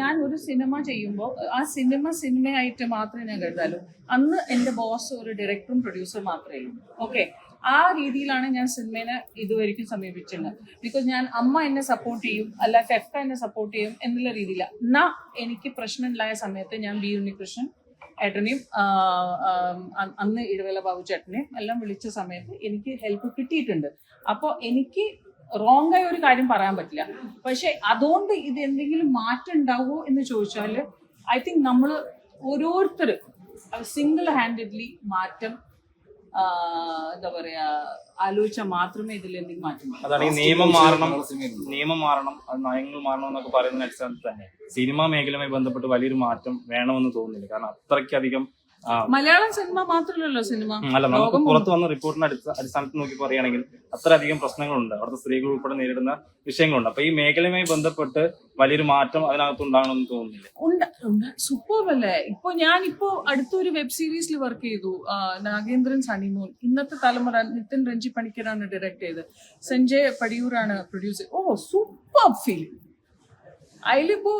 ഞാൻ ഒരു സിനിമ ചെയ്യുമ്പോൾ ആ സിനിമ സിനിമയായിട്ട് മാത്രമേ ഞാൻ കരുതാലൂ. അന്ന് എന്റെ ബോസ് ഒരു ഡയറക്ടറും പ്രൊഡ്യൂസറും മാത്രമേ ഉള്ളൂ. ഓക്കെ ആ രീതിയിലാണ് ഞാൻ സിനിമേനെ ഇതുവരെയ്ക്കും സമീപിച്ചിട്ടുള്ളത് ബിക്കോസ് ഞാൻ അമ്മ എന്നെ സപ്പോർട്ട് ചെയ്യും അല്ല ഫെഫ്ക എന്നെ സപ്പോർട്ട് ചെയ്യും എന്നുള്ള രീതിയിലാണ് എന്നാ എനിക്ക് പ്രശ്നമില്ലായ സമയത്ത് ഞാൻ ബി ഉണ്ണികൃഷ്ണൻ ഏട്ടനെയും അന്ന് ഇടവേള ബാബു ചേട്ടനെയും എല്ലാം വിളിച്ച സമയത്ത് എനിക്ക് ഹെൽപ്പ് കിട്ടിയിട്ടുണ്ട്. അപ്പോൾ എനിക്ക് റോങ് ആയ ഒരു കാര്യം പറയാൻ പറ്റില്ല. പക്ഷെ അതുകൊണ്ട് ഇത് എന്തെങ്കിലും മാറ്റം ഉണ്ടാവുമോ എന്ന് ചോദിച്ചാൽ ഐ തിങ്ക് നമ്മൾ ഓരോരുത്തർ സിംഗിൾ ഹാൻഡഡ്ലി മാറ്റം എന്താ പറയാ ആലോചിച്ചാൽ മാത്രമേ ഇതിൽ എന്തെങ്കിലും മാറ്റം അതാണ് ഈ നിയമം മാറണം നിയമം മാറണം അത് നയങ്ങൾ മാറണം എന്നൊക്കെ പറയുന്ന അടിസ്ഥാനത്തിൽ തന്നെ. സിനിമാ മേഖലയുമായി ബന്ധപ്പെട്ട് വലിയൊരു മാറ്റം വേണമെന്ന് തോന്നുന്നില്ല. കാരണം അത്രയ്ക്കധികം മലയാളം സിനിമ മാത്രമല്ലല്ലോ സിനിമ. അല്ല നമുക്ക് പുറത്ത് വന്ന റിപ്പോർട്ടിന്റെ അടിസ്ഥ- അടിസ്ഥാനത്തിൽ നോക്കി പറയുകയാണെങ്കിൽ അത്രയധികം പ്രശ്നങ്ങളുണ്ട്. അവിടുത്തെ സ്ത്രീകൾ ഉൾപ്പെടെ നേരിടുന്ന വിഷയങ്ങളുണ്ട്. അപ്പൊ ഈ മേഖലയുമായി ബന്ധപ്പെട്ട് വലിയൊരു മാറ്റം അതിനകത്ത് ഉണ്ടാകണമെന്ന് തോന്നുന്നില്ല? ഉണ്ട് ഉണ്ട്. സൂപ്പർ അല്ലേ? ഇപ്പൊ ഞാൻ ഇപ്പോ അടുത്തൊരു വെബ് സീരീസിൽ വർക്ക് ചെയ്തു. നാഗേന്ദ്രൻ സണിമോൻ. ഇന്നത്തെ തലമുറ നിതിൻ രഞ്ജി പണിക്കരാണ് ഡയറക്ട് ചെയ്തത്. സഞ്ജയ് പടിയൂരാണ് പ്രൊഡ്യൂസർ ഓ സൂപ്പർ ഫീലിംഗ് അതിലിപ്പോ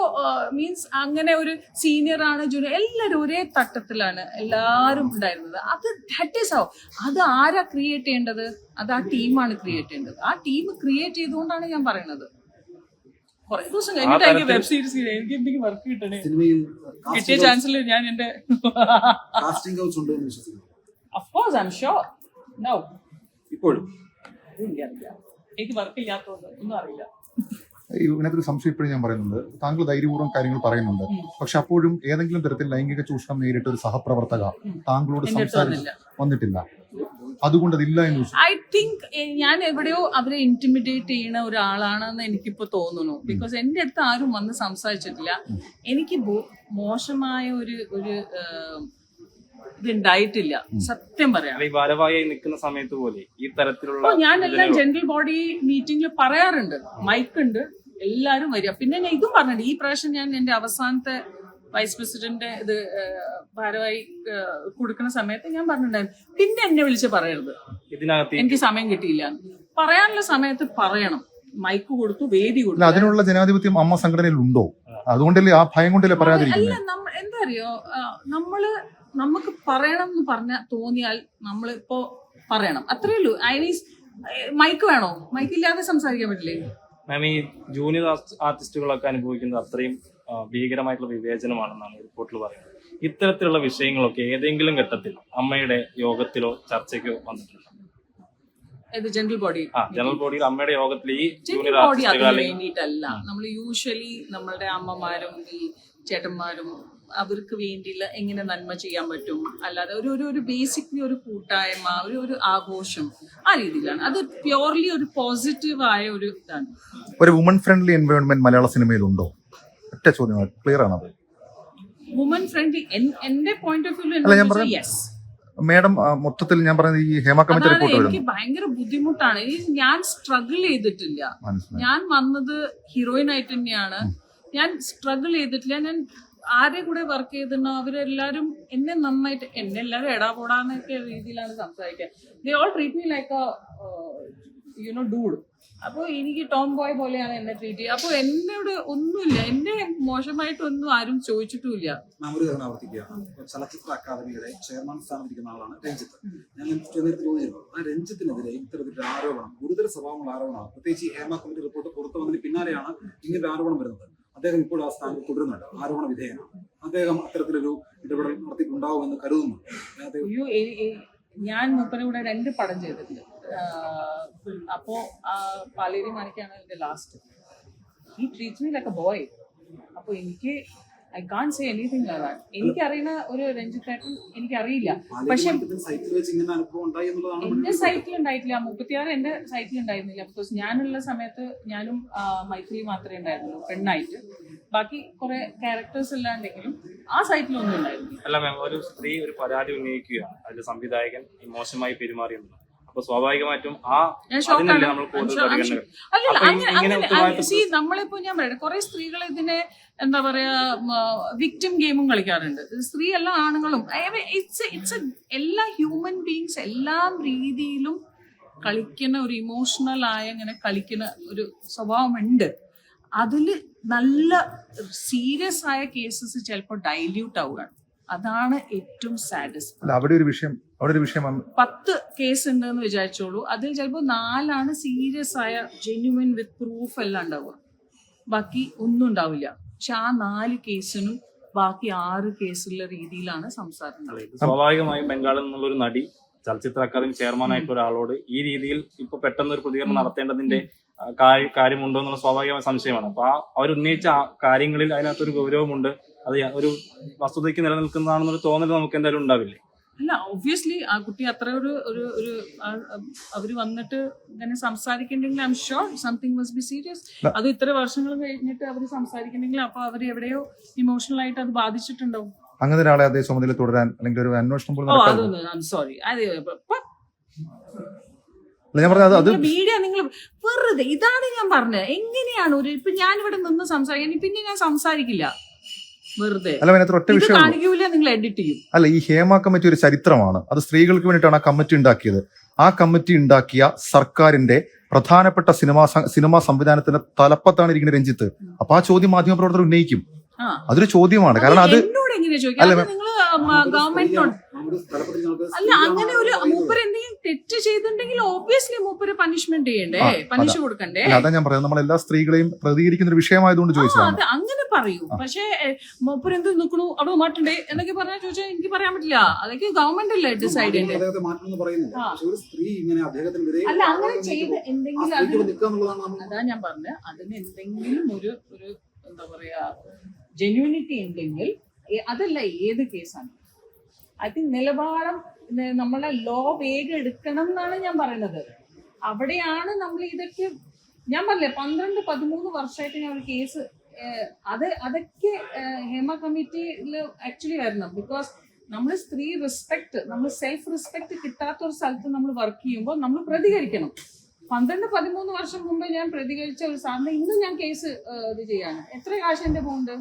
മീൻസ് അങ്ങനെ ഒരു സീനിയർ ആണ് ജൂനിയർ എല്ലാവരും ഒരേ തട്ടത്തിലാണ് എല്ലാവരും ഉണ്ടായിരുന്നത്. അത് ദാറ്റ് ഈസ് ഹൗ അത് ആരാ ക്രിയേറ്റ് ചെയ്യേണ്ടത്? അത് ആ ടീമാണ് ക്രിയേറ്റ് ചെയ്യേണ്ടത്. ആ ടീം ക്രിയേറ്റ് ചെയ്തുകൊണ്ടാണ് ഞാൻ പറയുന്നത്. കുറെ ദിവസം കഴിഞ്ഞിട്ട് എനിക്ക് വെബ് സീരീസ് എനിക്ക് എന്തെങ്കിലും വർക്ക് കിട്ടണേ. സിനിമയിൽ കിട്ടിയ ചാൻസിൽ ഞാൻ എന്റെ of course I'm sure no ഇപ്പോഴും. എനിക്ക് വർക്ക് ഇല്ലാത്തതുകൊണ്ട് ഒന്നും അറിയില്ല. ഇതിനകത്തൊരു സംശയം ഇപ്പോഴും ഞാൻ പറയുന്നുണ്ട്. താങ്കൾ ധൈര്യപൂർവം കാര്യങ്ങൾ പറയുന്നുണ്ട്. പക്ഷെ അപ്പോഴും ഏതെങ്കിലും തരത്തിൽ ലൈംഗിക ചൂഷണം നേരിട്ട ഒരു സഹപ്രവർത്തക. താങ്കളോട് സംസാരിച്ച് വന്നിട്ടില്ല. അതുകൊണ്ട് അതില്ല എന്ന് ഐ തിങ്ക് ഞാൻ എവിടെയോ അവരെ ഇന്റിമിഡേറ്റ് ചെയ്യുന്ന ഒരാളാണെന്ന് എനിക്കിപ്പോ തോന്നുന്നു. ബിക്കോസ് എന്റെ അടുത്ത് ആരും വന്ന് സംസാരിച്ചിട്ടില്ല. എനിക്ക് മോശമായ ഒരു ഒരു ഇതുണ്ടായിട്ടില്ല. സത്യം പറയാം. ഭാരവാഹിയായി നിൽക്കുന്ന സമയത്ത് പോലെ ഈ തരത്തിലുള്ള ഞാനെല്ലാം ഞാൻ എല്ലാം ഇതിനെ- ജനറൽ ബോഡി മീറ്റിംഗിൽ പറയാറുണ്ട് മൈക്ക് ഉണ്ട്. എല്ലാരും വരിക. പിന്നെ ഞാൻ ഇതും പറഞ്ഞിട്ട് ഈ പ്രാവശ്യം ഞാൻ എന്റെ അവസാനത്തെ വൈസ് പ്രസിഡന്റ് ഇത് ഭാരവായി കൊടുക്കുന്ന സമയത്ത് ഞാൻ പറഞ്ഞിട്ടുണ്ടായിരുന്നു. പിന്നെ എന്നെ വിളിച്ച് പറയരുത്. എനിക്ക് സമയം കിട്ടിയില്ല. പറയാനുള്ള സമയത്ത് പറയണം. മൈക്ക് കൊടുത്തു വേദി അല്ല കൊടുത്തു അതിനുള്ള ജനാധിപത്യം അമ്മ സംഘടനയിൽ ഉണ്ടോ അതുകൊണ്ടല്ലേ ആ ഭയം കൊണ്ടല്ലേ അല്ല പറയാതിരിക്കുന്നത് നമ്മ എന്താ അറിയോ നമ്മൾ നമുക്ക് പറയണം എന്ന് പറഞ്ഞ തോന്നിയാൽ നമ്മൾ ഇപ്പോ പറയണം. അത്രേ ഉള്ളൂ. ഐ മീൻസ് മൈക്ക് വേണോ? മൈക്ക് ഇല്ലാതെ സംസാരിക്കാൻ പറ്റില്ലേ? മാം ഈ ജൂനിയർ ആർട്ടിസ്റ്റുകളൊക്കെ അനുഭവിക്കുന്നത് അത്രയും ഭീകരമായിട്ടുള്ള വിവേചനമാണെന്നാണ് റിപ്പോർട്ടിൽ പറയുന്നത്. ഇത്തരത്തിലുള്ള വിഷയങ്ങളൊക്കെ ഏതെങ്കിലും ഘട്ടത്തിൽ അമ്മയുടെ യോഗത്തിലോ ചർച്ചയ്ക്കോ വന്നിട്ടുണ്ട്? ജനറൽ ബോഡി ജനറൽ ബോഡിയിൽ അമ്മയുടെ യോഗത്തിൽ ഈ ജൂനിയർ ജനറൽ ബോഡി ആർട്ടിസ്റ്റുകൾ അതിന് വേണ്ടിയിട്ടല്ല. നമ്മൾ യൂഷ്വലി നമ്മളുടെ അമ്മമാരും ഈ ചേട്ടന്മാരും അവർക്ക് വേണ്ടിയുള്ള എങ്ങനെ നന്മ ചെയ്യാൻ പറ്റും? അല്ലാതെ ഒരു ഒരു ഒരു ബേസിക്കലി ഒരു കൂട്ടായ്മ ഒരു ഒരു ആഘോഷം ആ രീതിയിലാണ്. അത് പ്യോർലി ഒരു പോസിറ്റീവ് ആയ ഒരു ഇതാണ്. ഒരു വുമൺ ഫ്രണ്ട്ലി എൻവയോൺമെന്റ് മലയാള സിനിമയിൽ ഉണ്ടോ ഒറ്റ ചോദ്യം ക്ലിയർ ആണ്? വുമൺ ഫ്രണ്ട്ലി എന്റെ point of view yes madam മൊത്തത്തിൽ ഞാൻ പറയുന്നത് ഈ ഹേമ കമ്മിറ്റി റിപ്പോർട്ട് എനിക്ക് ഭയങ്കര ബുദ്ധിമുട്ടാണ്. ഞാൻ സ്ട്രഗിൾ ചെയ്തിട്ടില്ല. ഞാൻ വന്നത് ഹീറോയിൻ ആയിട്ട് തന്നെയാണ്. ഞാൻ സ്ട്രഗിൾ ചെയ്തിട്ടില്ല. ഞാൻ ആരെ കൂടെ വർക്ക് ചെയ്തിട്ടുണ്ടോ അവരെല്ലാവരും എന്നെ നന്നായിട്ട് എന്നെ എല്ലാരും എടാ പോടാന്നൊക്കെ രീതിയിലാണ് സംസാരിക്കുക. They all treat me like you know dude അപ്പോൾ എനിക്ക് ടോം ബോയ് പോലെയാണ് എന്നെ ട്രീറ്റ് ചെയ്യുക. അപ്പോൾ എന്നോട് ഒന്നുമില്ല. എന്നെ മോശമായിട്ടൊന്നും ആരും ചോദിച്ചിട്ടുമില്ല. നാം ഒരു തവണ ആവർത്തിക്കുകയാണ് ചലച്ചിത്ര അക്കാദമിയുടെ ചെയർമാൻ സ്ഥാനത്തിരിക്കുന്ന ആളാണ് രഞ്ജിത്ത്. ഞാൻ നേരത്തെ ചോദിച്ചിരുന്നു ആ രഞ്ജിത്തിനെതിരെ ഇത്തരത്തിലൊരു ആരോപണം ഗുരുതര സ്വഭാവമുള്ള ആരോപണമാണ്. പ്രത്യേകിച്ച് ഈ ഹേമ കമ്മിറ്റി റിപ്പോർട്ട് പുറത്തു വന്നതിന് പിന്നാലെയാണ് ഇങ്ങനൊരു ആരോപണം വരുന്നത്. അദ്ദേഹം ഇപ്പോൾ ആ സ്ഥാനത്ത് തുടരുന്നുണ്ട്. ആരോപണ വിധേയനാണ്. അദ്ദേഹം അത്തരത്തിലൊരു ഇടപെടൽ നടത്തിയിട്ടുണ്ടാവുമെന്ന് കരുതുന്നു ഞാൻ മൂപ്പനൂടെ രണ്ട് പടം ചെയ്തിട്ടുണ്ട്. അപ്പോ പാലേരി മാണിക്കാണ് എന്റെ ലാസ്റ്റ് ഈ treatment me like a boy അപ്പൊ എനിക്ക് ഐ കാൺ സേ എനിത്തിങ് എനിക്കറിയുന്ന ഒരു രഞ്ജിത്തേട്ടൻ എനിക്കറിയില്ല. പക്ഷെ എന്റെ സൈറ്റിൽ ഉണ്ടായിട്ടില്ല. മുപ്പത്തിയാറ് എന്റെ സൈറ്റിൽ ഉണ്ടായിരുന്നില്ല. ബിക്കോസ് ഞാനുള്ള സമയത്ത് ഞാനും മൈഥിലി മാത്രമേ ഉണ്ടായിരുന്നുള്ളൂ പെണ്ണായിട്ട്. ബാക്കി കുറെ ക്യാരക്ടേഴ്സ് ഇല്ലാണ്ടെങ്കിലും ആ സൈറ്റിലൊന്നും ഉണ്ടായിരുന്നില്ല. അല്ല മാം ഒരു സ്ത്രീ ഒരു പരാതി ഉന്നയിക്കുകയാണ്. അതിൽ സംവിധായകൻ മോശമായി പെരുമാറിയെന്ന്. അപ്പൊ സ്വാഭാവികമായിട്ടും ആ അതിനല്ലേ നമ്മൾ കൂടുതൽ നമ്മളിപ്പോ ഞാൻ പറയാം കുറെ സ്ത്രീകൾ ഇതിനെ എന്താ പറയാ വിക്ടിം ഗെയിമും കളിക്കാറുണ്ട്. സ്ത്രീ എല്ലാ ആണുങ്ങളും. ഇറ്റ്സ് ഇറ്റ്സ് എല്ലാ ഹ്യൂമൻ ബീങ്സ് എല്ലാ രീതിയിലും കളിക്കുന്ന ഒരു ഇമോഷണൽ ആയ ഇങ്ങനെ കളിക്കുന്ന ഒരു സ്വഭാവമുണ്ട്. അതിൽ നല്ല സീരിയസ് ആയ കേസസ് ചിലപ്പോൾ ഡൈല്യൂട്ട് ആവുകയാണ്. അതാണ് ഏറ്റവും സാഡസ്റ്റ് അവിടെ ഒരു വിഷയം അവിടെ ഒരു വിഷയം വന്ന്. പത്ത് കേസ് ഉണ്ടെന്ന് വിചാരിച്ചോളൂ. അതിൽ ചിലപ്പോൾ നാലാണ് സീരിയസ് ആയ ജെന്യുവൻ വിത്ത് പ്രൂഫ് എല്ലാം ഉണ്ടാവുക. ബാക്കി ഒന്നും ഉണ്ടാവില്ല. പക്ഷെ ആ നാല് കേസിനും ബാക്കി ആറ് കേസുള്ള രീതിയിലാണ് സംസാരം സ്വാഭാവികമായും ബംഗാളിൽ നിന്നുള്ള ഒരു നടി ചലച്ചിത്ര അക്കാദമി ചെയർമാൻ ചെയർമാനായിട്ടുള്ള ഒരാളോട് ഈ രീതിയിൽ ഇപ്പൊ പെട്ടെന്ന് ഒരു പ്രതികരണം. നടത്തേണ്ടതിന്റെ കാര്യം- കാര്യമുണ്ടോ എന്നുള്ള സ്വാഭാവികമായ സംശയമാണ്. അപ്പൊ ആ അവർ ഉന്നയിച്ച ആ കാര്യങ്ങളിൽ അതിനകത്തൊരു ഗൗരവമുണ്ട്. അത് ഒരു വസ്തുതയ്ക്ക് നിലനിൽക്കുന്നതാണെന്നൊരു തോന്നൽ നമുക്ക് എന്തായാലും ഉണ്ടാവില്ലേ? അല്ല ഒബ്വിയസ്ലി ആ കുട്ടി അത്ര ഒരു ഒരു ഒരു അവർ വന്നിട്ട് ഇങ്ങനെ സംസാരിക്കണ്ടെങ്കിൽ I'm sure something must be serious അത് ഇത്ര വർഷങ്ങൾ കഴിഞ്ഞിട്ട് അവർ സംസാരിക്കണമെങ്കിൽ അപ്പൊ അവർ എവിടെയോ ഇമോഷണൽ ആയിട്ട് അത് ബാധിച്ചിട്ടുണ്ടാവും. അങ്ങനെ ഒരാളെ അതേ ചുമതല തുടരാൻ അല്ലെങ്കിൽ ഒരു അന്വേഷണം പോലും സോറി അതെ ഞാൻ പറഞ്ഞത് അത് മീഡിയ നിങ്ങൾ വെറുതെ ഇതാണ് ഞാൻ പറഞ്ഞത്. എങ്ങനെയാണ് ഒരു ഇപ്പൊ ഞാൻ ഇവിടെ നിന്ന് സംസാരിക്കാൻ പിന്നെ ഞാൻ സംസാരിക്കില്ല. വെറുതെ. അല്ല അതിനകത്ത് ഒറ്റ ഇത് വിഷയം കാണിക്കൂല നിങ്ങൾ എഡിറ്റ് ചെയ്യും. അല്ല ഈ ഹേമ കമ്മിറ്റി ഒരു ചരിത്രമാണ്. അത് സ്ത്രീകൾക്ക് വേണ്ടിയിട്ടാണ് ആ കമ്മിറ്റി ഉണ്ടാക്കിയത്. ആ കമ്മിറ്റി ഉണ്ടാക്കിയ സർക്കാരിന്റെ പ്രധാനപ്പെട്ട സിനിമാ സ- സിനിമാ സംവിധാനത്തിന്റെ തലപ്പത്താണ് ഇരിക്കുന്ന രഞ്ജിത്ത്. അപ്പൊ ആ ചോദ്യം മാധ്യമപ്രവർത്തകർ ഉന്നയിക്കും. ആ. അതൊരു ചോദ്യമാണ്. കാരണം അത് എന്നോട് എങ്ങനെയാ അല്ല, ഗവൺമെന്റിനോട് നമ്മുടെ അല്ല അങ്ങനെ ഒരു. മൂപ്പർ എന്തെങ്കിലും ചെയ്തിട്ടുണ്ടെങ്കിൽ ഓബിയസ്ലി മൂപ്പര് പണിഷ്മെന്റ് ചെയ്യണ്ടേ? പനിഷ് പണിഷ് കൊടുക്കണ്ടേ? അതാ ഞാൻ പറയുന്നത് നമ്മൾ എല്ലാ സ്ത്രീകളെയും പ്രതികരിക്കുന്ന ഒരു വിഷയമായതുകൊണ്ട് ചോദിച്ചു ചോദിച്ചതാണ് അത് അങ്ങനെ പറയൂ. പക്ഷേ മൂപ്പര് എന്ത് നിൽക്കണു അവിടെ മാറ്റണ്ടേ? എന്നൊക്കെ പറഞ്ഞാൽ ചോദിച്ചാൽ എനിക്ക് പറയാൻ പറ്റില്ല. അതൊക്കെ ഗവൺമെന്റ് അല്ലേ ഡിസൈഡ് ചെയ്യണ്ടേ? അദ്ദേഹത്തെ മാറ്റണമെന്ന് പറയുന്നില്ല. ആ. പക്ഷെ ഒരു സ്ത്രീ ഇങ്ങനെ അദ്ദേഹത്തിനെതിരെ അല്ല അങ്ങനെ ചെയ്ത് എന്തെങ്കിലും അത് സ്ത്രീക്ക് നിൽക്കുക എന്നുള്ളതാണ് നമ്മൾ അതാ ഞാൻ പറഞ്ഞത് അതിന് എന്തെങ്കിലും ഒരു ഒരു എന്താ പറയാ ജെന്യൂനിറ്റി ഉണ്ടെങ്കിൽ അതല്ല ഏത് കേസാണ് ഐ തിങ്ക് നിലപാടം നമ്മളെ ലോ വേഗം എടുക്കണം എന്നാണ് ഞാൻ പറയുന്നത്. അവിടെയാണ് നമ്മൾ ഇതൊക്കെ ഞാൻ പറഞ്ഞില്ലേ പന്ത്രണ്ട് പതിമൂന്ന് വർഷമായിട്ട് ഞാൻ ഒരു കേസ് അത് അതൊക്കെ ഹേമ കമ്മിറ്റിയിൽ ആക്ച്വലി വരണം ബിക്കോസ് നമ്മൾ സ്ത്രീ റെസ്പെക്ട് നമ്മൾ സെൽഫ് റെസ്പെക്ട് കിട്ടാത്ത ഒരു സ്ഥലത്ത് നമ്മൾ വർക്ക് ചെയ്യുമ്പോൾ നമ്മൾ പ്രതികരിക്കണം. പന്ത്രണ്ട് പതിമൂന്ന് വർഷം മുമ്പ് ഞാൻ പ്രതികരിച്ച ഒരു സാധനം ഇന്നും ഞാൻ കേസ് ഇത് ചെയ്യാണ്. എത്ര കാശ് എന്റെ പോകുന്നുണ്ട്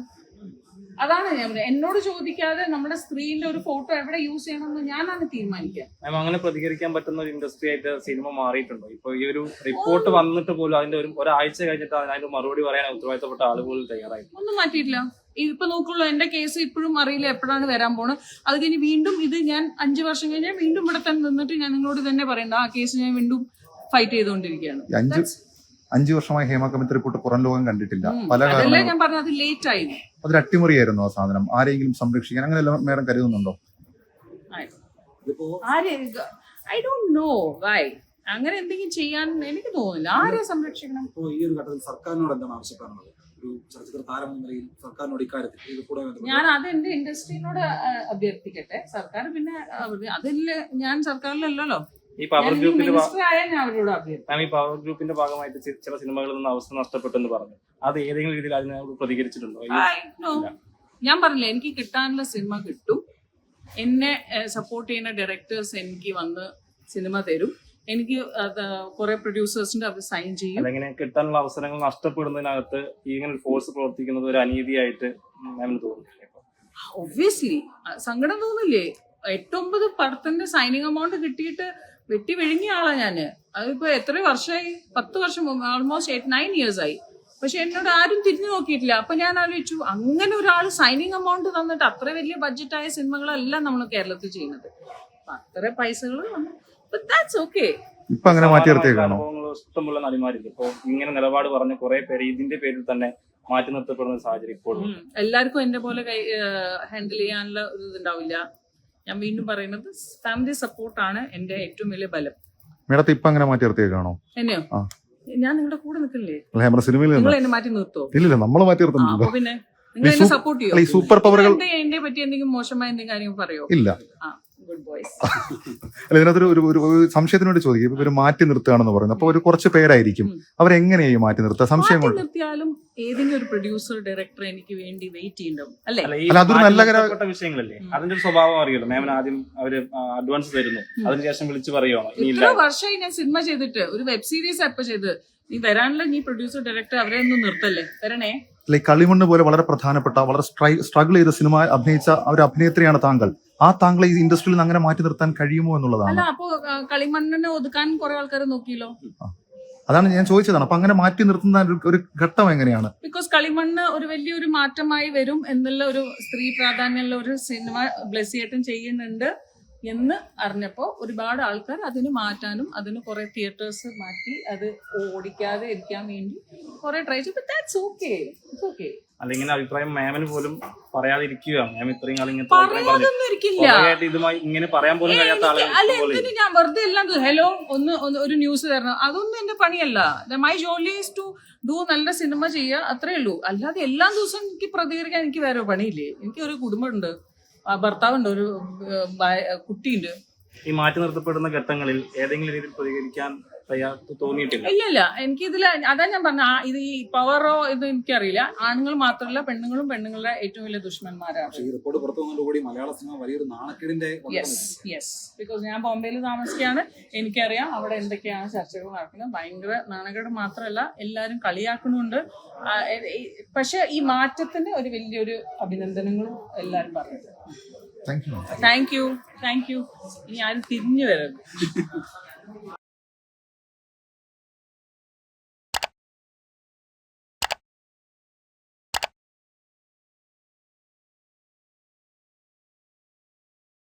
അതാണ് ഞാൻ എന്നോട് ചോദിക്കാതെ നമ്മുടെ സ്ത്രീന്റെ ഒരു ഫോട്ടോ എവിടെ യൂസ് ചെയ്യണമെന്ന് ഞാനാണ് തീരുമാനിക്കുക. മാം അങ്ങനെ പ്രതികരിക്കാൻ പറ്റുന്ന ഒരു ഇൻഡസ്ട്രി ആയിട്ട് സിനിമ മാറിയിട്ടുണ്ടോ? ഇപ്പൊ ഈ ഒരു റിപ്പോർട്ട് വന്നിട്ട് പോലും അതിന്റെ ഒരു ഒരാഴ്ച കഴിഞ്ഞിട്ട് അതിന്റെ മറുപടി പറയാൻ ഉത്തരവാദിത്തപ്പെട്ട ആളുകൾ തയ്യാറായി. ഒന്നും മാറ്റിയിട്ടില്ല. ഇപ്പൊ നോക്കുള്ളൂ എന്റെ കേസ് ഇപ്പോഴും അറിയില്ല എപ്പോഴാണ് വരാൻ പോണത്. അത് കഴിഞ്ഞ് വീണ്ടും ഇത് ഞാൻ അഞ്ചു വർഷം കഴിഞ്ഞാൽ വീണ്ടും ഇവിടെ തന്നെ നിന്നിട്ട് ഞാൻ നിങ്ങളോട് തന്നെ പറയണ്ട ആ കേസ് ഞാൻ വീണ്ടും ഫൈറ്റ് ചെയ്തുകൊണ്ടിരിക്കുകയാണ്. അഞ്ച് വർഷമായി ഹേമ കമ്മിറ്റി റിപ്പോർട്ട് പുറം ലോകം കണ്ടിട്ടില്ല. പല കാരണങ്ങളും. അതൊരു അട്ടിമറിയായിരുന്നു ആ സാധനം. ആരെങ്കിലും സംരക്ഷിക്കാൻ അങ്ങനെ എല്ലാം മേഡം കരുതുന്നുണ്ടോ? ഐ ഡോണ്ട് നോ വൈ അങ്ങനെ എന്തെങ്കിലും ചെയ്യാൻ എനിക്ക് തോന്നുന്നില്ല. ആരെ സംരക്ഷിക്കണം? ഇപ്പോ ഈ ഒരു ഘട്ടത്തിൽ സർക്കാരിനോട് എന്താണ് ആവശ്യപ്പെടുന്നത് ഒരു ചലച്ചിത്ര താരം എന്ന നിലയിൽ സർക്കാരിനോട് ഇക്കാര്യത്തിൽ ഇത് കൂടെ ഞാൻ അത് എന്റെ ഇൻഡസ്ട്രിയിനോട് അഭ്യർത്ഥിക്കട്ടെ. സർക്കാർ പിന്നെ അതിൽ അതിൽ ഞാൻ സർക്കാരിലല്ലല്ലോ. ഈ പവർ ഗ്രൂപ്പിന്റെ മാം ഈ പവർ ഗ്രൂപ്പിന്റെ ഭാഗമായിട്ട് ചി- ചില സിനിമകളിൽ നിന്ന് അവസ്ഥ നഷ്ടപ്പെട്ടെന്ന് പറഞ്ഞു. അത് ഏതെങ്കിലും രീതിയിൽ അതിനോട് പ്രതികരിച്ചിട്ടുണ്ടോ? ഈ- ഞാൻ പറഞ്ഞില്ല എനിക്ക് കിട്ടാനുള്ള സിനിമ കിട്ടും. എന്നെ സപ്പോർട്ട് ചെയ്യുന്ന ഡയറക്ടേഴ്സ് എനിക്ക് വന്ന് സിനിമ തരും. എനിക്ക് കുറെ പ്രൊഡ്യൂസേഴ്സിന്റെ അവർ സൈൻ ചെയ്യും. അങ്ങനെ കിട്ടാനുള്ള അവസരങ്ങൾ നഷ്ടപ്പെടുന്നതിനകത്ത് ഈ ഇങ്ങനെ ഫോഴ്സ് പ്രവർത്തിക്കുന്നത് ഒരു അനീതിയായിട്ട് മാമിന് തോന്നുന്നില്ലേ ഇപ്പൊ? ഒബ്വിയസ്ലി സങ്കടം തോന്നില്ലേ? എട്ടൊമ്പത് പടത്തിന്റെ സൈനിങ് എമൗണ്ട് കിട്ടിയിട്ട് വെട്ടി വിഴുങ്ങിയ ആളാ ഞാൻ. അതിപ്പോ എത്ര വർഷമായി പത്ത് വർഷം മുമ്പ് ഓൾമോസ്റ്റ് എയ്റ്റ് നയൻ ഇയേഴ്സ് ആയി. പക്ഷെ എന്നോട് ആരും തിരിഞ്ഞു നോക്കിയിട്ടില്ല. അപ്പൊ ഞാൻ ആലോചിച്ചു അങ്ങനെ ഒരാൾ സൈനിങ് എമൗണ്ട് തന്നിട്ട് അത്ര വലിയ ബഡ്ജറ്റായ സിനിമകളല്ല നമ്മൾ കേരളത്തിൽ ചെയ്യുന്നത്. അത്ര പൈസകൾ ദാറ്റ്സ് ഓക്കെ ഇപ്പൊ അങ്ങനെ മാറ്റി നിർത്തിയേക്കാണോ ഇഷ്ടമുള്ള നടിമാരില്ല? ഇപ്പൊ ഇങ്ങനെ നിലപാട് പറഞ്ഞ കുറെ പേര് ഇതിന്റെ പേരിൽ തന്നെ മാറ്റി നിർത്തപ്പെടുന്ന സാഹചര്യം ഇപ്പോഴും. എല്ലാവർക്കും എന്നെ പോലെ കൈ ഹാൻഡിൽ ചെയ്യാനുള്ള ഒരു ഇതുണ്ടാവില്ല. ഞാൻ വീണ്ടും പറയുന്നത് ഫാമിലി സപ്പോർട്ടാണ് എന്റെ ഏറ്റവും വലിയ ബലം. മേഡത്തെ ഇപ്പൊ അങ്ങനെ മാറ്റി നിർത്തിയേക്കാണോ എന്നെയോ. ഞാൻ നിങ്ങളുടെ കൂടെ നിൽക്കില്ലേ? അല്ല നമ്മുടെ സിനിമയിൽ നിങ്ങൾ എന്നെ മാറ്റി നിർത്തോ? ഇല്ലില്ല നമ്മൾ മാറ്റി നിർത്തുന്നില്ല പിന്നെ നിങ്ങൾ എന്നെ സപ്പോർട്ട് ചെയ്യോ? സൂപ്പർ പവറുകൾ എന്റെ എന്റെ പറ്റി എന്തെങ്കിലും മോശമായ എന്തെങ്കിലും കാര്യം പറയോ? ഇല്ല. ആ. ഗുഡ് ബോയ്സ് അല്ല ഇതിനകത്തൊരു ഒരു ഒരു ഒരു സംശയത്തിന് വേണ്ടി ചോദിക്കും. ഇപ്പൊ ഇവർ മാറ്റി നിർത്തുകയാണെന്ന് പറയുന്നത് അപ്പൊ ഒരു കുറച്ച് പേരായിരിക്കും. അവരെങ്ങനെയായി മാറ്റി നിർത്തുക? സംശയം കൊണ്ട്. നിർത്തിയാലും ഏതെങ്കിലും ഒരു പ്രൊഡ്യൂസർ ഡയറക്ടർ എനിക്ക് വേണ്ടി വെയിറ്റ് ചെയ്യണ്ടാവും അല്ലേ? അല്ല അതൊരു നല്ല കാര്യപ്പെട്ട വിഷയങ്ങളല്ലേ? അതിന്റെ ഒരു സ്വഭാവം അറിയല്ലോ മാമിന് ആദ്യം അവർ അഡ്വാൻസ് തരുന്നു. അതിനുശേഷം വിളിച്ചു പറയുവാണോ ഇനി ഇത്ര വർഷമായി ഞാൻ സിനിമ ചെയ്തിട്ട് ഒരു വെബ് സീരീസ് അപ്പൊ ചെയ്ത്. നീ വരാനുള്ള നീ പ്രൊഡ്യൂസർ ഡയറക്ടർ അവരെ ഒന്നും നിർത്തല്ലേ? വരണേ? ലൈക് കളിമണ്ണ് പോലെ വളരെ പ്രധാനപ്പെട്ട വളരെ സ്ട്രഗിൾ ചെയ്ത സിനിമ അഭിനയിച്ച ഒരു അഭിനേത്രിയാണ് താങ്കൾ. ആ താങ്കളെ ഈ ഇൻഡസ്ട്രിയിൽ നിന്ന് അങ്ങനെ മാറ്റി നിർത്താൻ കഴിയുമോ എന്നുള്ളതാണ്. അപ്പൊ ആ, കളിമണ്ണിനെ ഒതുക്കാൻ കുറെ ആൾക്കാർ നോക്കിയല്ലോ? അതാണ് ഞാൻ ചോദിച്ചതാണ്. അപ്പൊ അങ്ങനെ മാറ്റി നിർത്തുന്ന ഒരു- ഒരു ഘട്ടം എങ്ങനെയാണ്? ബിക്കോസ് കളിമണ്ണ് ഒരു വലിയൊരു മാറ്റമായി വരും എന്നുള്ള ഒരു സ്ത്രീ പ്രാധാന്യമുള്ള ഒരു സിനിമ ബ്ലസ് ചെയ്യുന്നുണ്ട്. എന്ന് അറിഞ്ഞപ്പോൾ ഒരുപാട് ആൾക്കാർ അതിന് മാറ്റാനും അതിന് കുറെ തിയേറ്റേഴ്സ് മാറ്റി അത് ഓടിക്കാതെ ഇരിക്കാൻ വേണ്ടി കുറെ ട്രൈ ചെയ്തു. ദാറ്റ്സ് ഓക്കെ ഓക്കെ അല്ലെങ്കിൽ അഭിപ്രായം മാമിന് പോലും പറയാതിരിക്കുക. മാം ഇത്രയും കാലം ഇങ്ങനത്തെ ഇതുമായി ഇങ്ങനെ പറയാൻ പോലും കഴിയാത്ത ആളുകൾ ഞാൻ വെറുതെ എല്ലാം ഹലോ ഒന്ന് ഒരു ന്യൂസ് തരണം. അതൊന്നും എന്റെ പണിയല്ല. മൈ ജോലി ഈസ് ടു ഡു നല്ല സിനിമ ചെയ്യുക. അത്രേ ഉള്ളൂ. അല്ലാതെ എല്ലാ ദിവസവും എനിക്ക് പ്രതികരിക്കാൻ എനിക്ക് വേറെ പണിയില്ലേ? എനിക്ക് ഒരു കുടുംബമുണ്ട്. ഭർത്താവുണ്ട് ഒരു കുട്ടിയുണ്ട്. ഈ മാറ്റി നിർത്തപ്പെടുന്ന ഘട്ടങ്ങളിൽ ഏതെങ്കിലും രീതിയിൽ പ്രതികരിക്കാൻ തോന്നിയിട്ടില്ല? ഇല്ല ഇല്ല എനിക്ക് ഇതിൽ അതാ ഞാൻ പറഞ്ഞ ഇത് ഈ പവറോ ഇത് എനിക്കറിയില്ല. ആണുങ്ങൾ മാത്രമല്ല പെണ്ണുങ്ങളും പെണ്ണുങ്ങളുടെ ഏറ്റവും വലിയ ദുഷ്മന്മാരാണ്. പക്ഷേ ഈ റിപ്പോർട്ട് പുറത്തു വന്നതോടുകൂടി മലയാള സിനിമ വലിയൊരു നാണക്കേടിന്റെ യെസ് യെസ് ബിക്കോസ് ഞാൻ ബോംബെയിൽ താമസിക്കുകയാണ്. എനിക്കറിയാം അവിടെ എന്തൊക്കെയാണ് ചർച്ചകൾ നടക്കുന്നത്. ഭയങ്കര നാണക്കേട് മാത്രമല്ല എല്ലാവരും കളിയാക്കുന്നുണ്ട്. പക്ഷെ ഈ മാറ്റത്തിന് ഒരു വലിയൊരു അഭിനന്ദനങ്ങളും എല്ലാവരും പറഞ്ഞത് thank you thank you thank you ഇനി ആരും തിരിഞ്ഞു വരരുത്.